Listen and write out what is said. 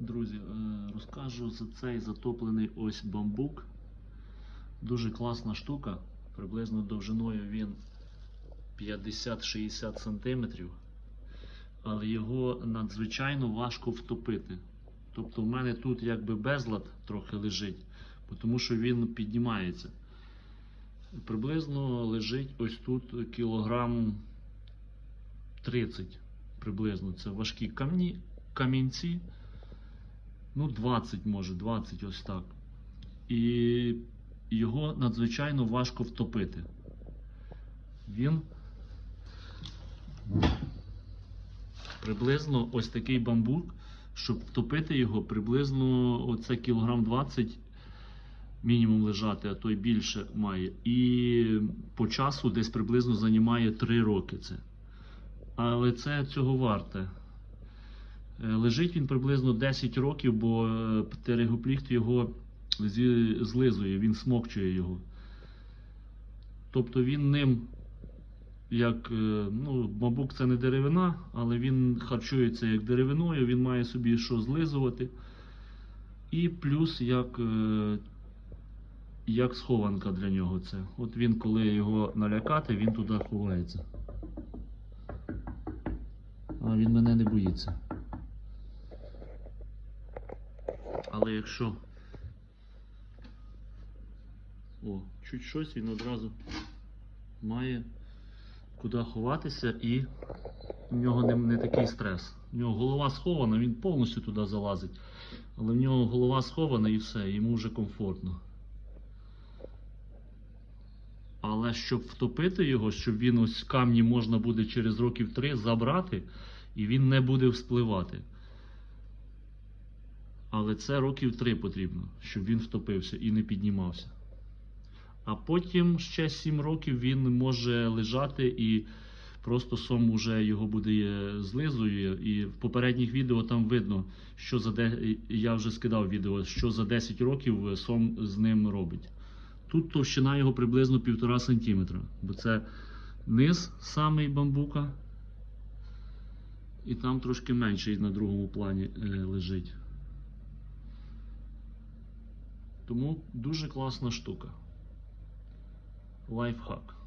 Друзі, е, розкажу за цей затоплений ось бамбук. Дуже класна штука. Приблизно довжиною він 50-60 см. Але його надзвичайно важко втопити. Тобто в мене тут якби безлад трохи лежить, тому що він піднімається. Приблизно лежить ось тут кілограм 30 приблизно. Це важкі камні, камінці. Ну, 20 може, 20 ось так. І його надзвичайно важко втопити. Він приблизно ось такий бамбук, щоб втопити його, приблизно оце кілограм 20 мінімум лежати, а то й більше має. І по часу десь приблизно займає 3 роки це. Але це цього варте. Е, Лежить він приблизно 10 років, бо е, птеригопліхт його злизує, він смокчує його. Тобто він ним, як, е, ну, бамбук це не деревина, але він харчується як деревиною, він має собі що злизувати. І плюс як, як схованка для нього це. От він, коли його налякати, він туди ховається. А він мене не боїться. Але якщо. О, чуть щось він одразу має куди ховатися і в нього не, не такий стрес. У нього голова схована, він повністю туди залазить. Але в нього голова схована і все, йому вже комфортно. Але щоб втопити його, щоб він ось камні можна буде через років три забрати, і він не буде вспливати. Але це років три потрібно, щоб він втопився і не піднімався. А потім ще 7 років він може лежати і просто сом уже його буде е, злизує. І в попередніх відео там видно, що за де... я вже скидав відео, що за 10 років е, сом з ним робить. Тут товщина його приблизно 1,5 см, бо це низ самий бамбука, і там трошки менший на другому плані е, лежить. Тому дуже класна штука. Лайфхак.